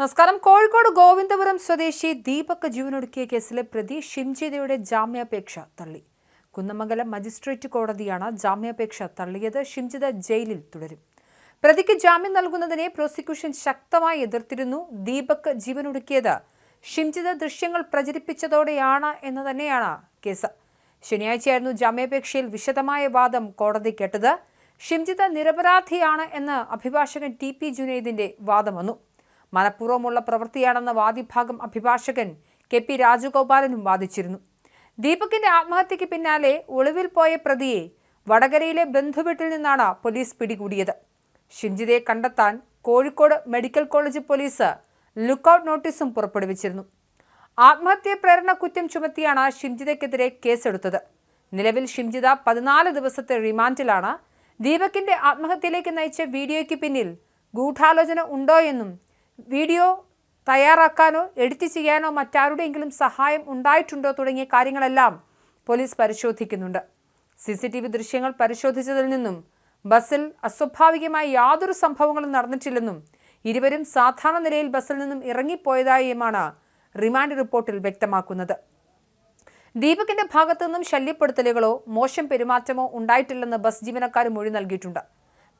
നമസ്കാരം. കോഴിക്കോട് ഗോവിന്ദപുരം സ്വദേശി ദീപക് ജീവനൊടുക്കിയ കേസിലെ പ്രതി ഷിംജിതയുടെ ജാമ്യാപേക്ഷ തള്ളി. കുന്നമംഗലം മജിസ്ട്രേറ്റ് കോടതിയാണ് ജാമ്യാപേക്ഷ തള്ളിയത്. ഷിംജിത ജയിലിൽ തുടരും. പ്രതിക്ക് ജാമ്യം നൽകുന്നതിനെ പ്രോസിക്യൂഷൻ ശക്തമായി എതിർത്തിരുന്നു. ദീപക് ജീവനൊടുക്കിയത് ഷിംജിത ദൃശ്യങ്ങൾ പ്രചരിപ്പിച്ചതോടെയാണ് എന്ന് തന്നെയാണ് കേസ്. ശനിയാഴ്ചയായിരുന്നു ജാമ്യാപേക്ഷയിൽ വിശദമായ വാദം കോടതി കേട്ടത്. ഷിംജിത നിരപരാധിയാണ് എന്ന് അഭിഭാഷകൻ ടി പി ജുനൈദിന്റെ വാദം വന്നു. മനഃപൂർവമുള്ള പ്രവൃത്തിയാണെന്ന വാദിഭാഗം അഭിഭാഷകൻ കെ പി രാജഗോപാലനും വാദിച്ചിരുന്നു. ദീപകിന്റെ ആത്മഹത്യയ്ക്ക് പിന്നാലെ ഒളിവിൽ പോയ പ്രതിയെ വടകരയിലെ ബന്ധുവീട്ടിൽ നിന്നാണ് പോലീസ് പിടികൂടിയത്. ഷിഞ്ചിതയെ കണ്ടെത്താൻ Kozhikode medical college police lookout നോട്ടീസും പുറപ്പെടുവിച്ചിരുന്നു. ആത്മഹത്യ പ്രേരണ കുറ്റം ചുമത്തിയാണ് ഷിംജിതയ്ക്കെതിരെ കേസെടുത്തത്. നിലവിൽ ഷിംജിത പതിനാല് ദിവസത്തെ റിമാൻഡിലാണ് ദീപകിന്റെ ആത്മഹത്യയിലേക്ക് നയിച്ച വീഡിയോയ്ക്ക് പിന്നിൽ ഗൂഢാലോചന ഉണ്ടോ എന്നും വീഡിയോ തയ്യാറാക്കാനോ എഡിറ്റ് ചെയ്യാനോ മറ്റാരുടെയെങ്കിലും സഹായം ഉണ്ടായിട്ടുണ്ടോ തുടങ്ങിയ കാര്യങ്ങളെല്ലാം പോലീസ് പരിശോധിക്കുന്നുണ്ട്. സി സി ടി വി ദൃശ്യങ്ങൾ പരിശോധിച്ചതിൽ നിന്നും ബസ്സിൽ അസ്വാഭാവികമായ യാതൊരു സംഭവങ്ങളും നടന്നിട്ടില്ലെന്നും ഇരുവരും സാധാരണ നിലയിൽ ബസ്സിൽ നിന്നും ഇറങ്ങിപ്പോയതായുമാണ് റിമാൻഡ് റിപ്പോർട്ടിൽ വ്യക്തമാക്കുന്നത്. ദീപകിന്റെ ഭാഗത്തു നിന്നും ശല്യപ്പെടുത്തലുകളോ മോശം പെരുമാറ്റമോ ഉണ്ടായിട്ടില്ലെന്ന് ബസ് ജീവനക്കാർ മൊഴി നൽകിയിട്ടുണ്ട്.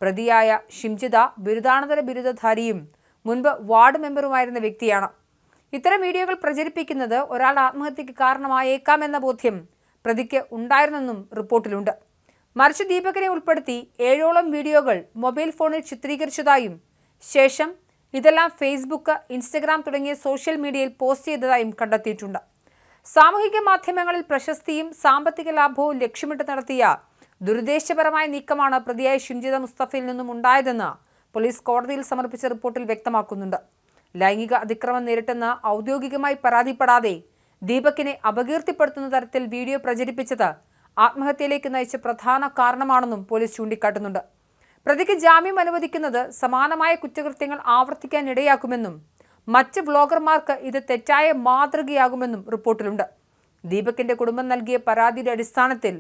പ്രതിയായ ഷിംജിത ബിരുദാനന്തര ബിരുദധാരിയും മുൻപ് വാർഡ് മെമ്പറുമായിരുന്ന വ്യക്തിയാണ്. ഇത്തരം വീഡിയോകൾ പ്രചരിപ്പിക്കുന്നത് ഒരാൾ ആത്മഹത്യക്ക് കാരണമായേക്കാമെന്ന ബോധ്യം പ്രതിക്ക് ഉണ്ടായിരുന്നെന്നും റിപ്പോർട്ടിലുണ്ട്. മറിച്ച് ദീപകനെ ഉൾപ്പെടുത്തി ഏഴോളം വീഡിയോകൾ മൊബൈൽ ഫോണിൽ ചിത്രീകരിച്ചതായും ശേഷം ഇതെല്ലാം ഫേസ്ബുക്ക് ഇൻസ്റ്റഗ്രാം തുടങ്ങിയ സോഷ്യൽ മീഡിയയിൽ പോസ്റ്റ് ചെയ്തതായും കണ്ടെത്തിയിട്ടുണ്ട്. സാമൂഹിക മാധ്യമങ്ങളിൽ പ്രശസ്തിയും സാമ്പത്തിക ലാഭവും ലക്ഷ്യമിട്ട് നടത്തിയ ദുരുദ്ദേശപരമായ നീക്കമാണ് പ്രതിയായ ഷിംജിത മുസ്തഫയിൽ നിന്നും ഉണ്ടായതെന്ന് പോലീസ് കോടതിയിൽ സമർപ്പിച്ച റിപ്പോർട്ടിൽ വ്യക്തമാക്കുന്നുണ്ട്. ലൈംഗിക അതിക്രമം നേരിട്ടെന്ന് ഔദ്യോഗികമായി പരാതിപ്പെടാതെ ദീപക്കിനെ അപകീർത്തിപ്പെടുത്തുന്ന തരത്തിൽ വീഡിയോ പ്രചരിപ്പിച്ചത് ആത്മഹത്യയിലേക്ക് നയിച്ച പ്രധാന കാരണമാണെന്നും പോലീസ് ചൂണ്ടിക്കാട്ടുന്നുണ്ട്. പ്രതിക്ക് ജാമ്യം അനുവദിക്കുന്നത് സമാനമായ കുറ്റകൃത്യങ്ങൾ ആവർത്തിക്കാനിടയാക്കുമെന്നും മറ്റ് വ്ളോഗർമാർക്ക് ഇത് തെറ്റായ മാതൃകയാകുമെന്നും റിപ്പോർട്ടിലുണ്ട്. ദീപക്കിന്റെ കുടുംബം നൽകിയ പരാതിയുടെ അടിസ്ഥാനത്തിൽ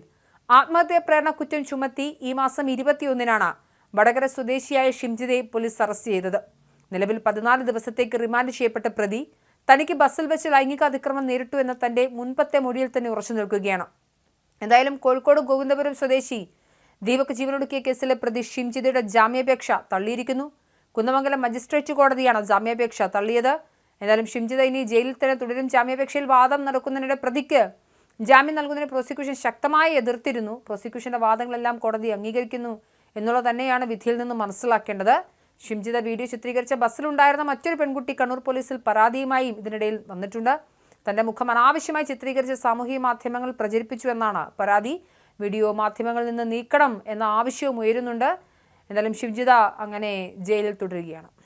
ആത്മഹത്യാ പ്രേരണ കുറ്റം ചുമത്തി ഈ മാസം ഇരുപത്തിയൊന്നിനാണ് വടകര സ്വദേശിയായ ഷിംജിതയെ പോലീസ് അറസ്റ്റ് ചെയ്തത്. നിലവിൽ പതിനാല് ദിവസത്തേക്ക് റിമാൻഡ് ചെയ്യപ്പെട്ട പ്രതി തനിക്ക് ബസ്സിൽ വെച്ച് ലൈംഗിക അതിക്രമം നേരിട്ടു എന്ന തന്റെ മുൻപത്തെ മൊഴിയിൽ തന്നെ ഉറച്ചു നിൽക്കുകയാണ്. എന്തായാലും കോഴിക്കോട് ഗോവിന്ദപുരം സ്വദേശി ദീപക് ജീവനൊടുക്കിയ കേസിലെ പ്രതി ഷിംജിതയുടെ ജാമ്യാപേക്ഷ തള്ളിയിരിക്കുന്നു. കുന്നമംഗലം മജിസ്ട്രേറ്റ് കോടതിയാണ് ജാമ്യാപേക്ഷ തള്ളിയത്. എന്തായാലും ഷിംജിത ഇനി ജയിലിൽ തന്നെ തുടരും. ജാമ്യാപേക്ഷയിൽ വാദം നടക്കുന്നതിനിടെ പ്രതിക്ക് ജാമ്യം നൽകുന്നതിന് പ്രോസിക്യൂഷൻ ശക്തമായി എതിർത്തിരുന്നു. പ്രോസിക്യൂഷന്റെ വാദങ്ങളെല്ലാം കോടതി അംഗീകരിക്കുന്നു. എന്നുള്ളത് തന്നെയാണ് വിധിയിൽ നിന്ന് മനസ്സിലാക്കേണ്ടത്. ഷിംജിത വീഡിയോ ചിത്രീകരിച്ച ബസ്സിലുണ്ടായിരുന്ന മറ്റൊരു പെൺകുട്ടി കണ്ണൂർ പോലീസിൽ പരാതിയുമായും ഇതിനിടയിൽ വന്നിട്ടുണ്ട്. തന്റെ മുഖം അനാവശ്യമായി ചിത്രീകരിച്ച് സാമൂഹിക മാധ്യമങ്ങൾ പ്രചരിപ്പിച്ചു എന്നാണ് പരാതി. വീഡിയോ മാധ്യമങ്ങളിൽ നിന്ന് നീക്കണം എന്ന ആവശ്യവും ഉയരുന്നുണ്ട്. എന്തായാലും ഷിംജിത അങ്ങനെ ജയിലിൽ തുടരുകയാണ്.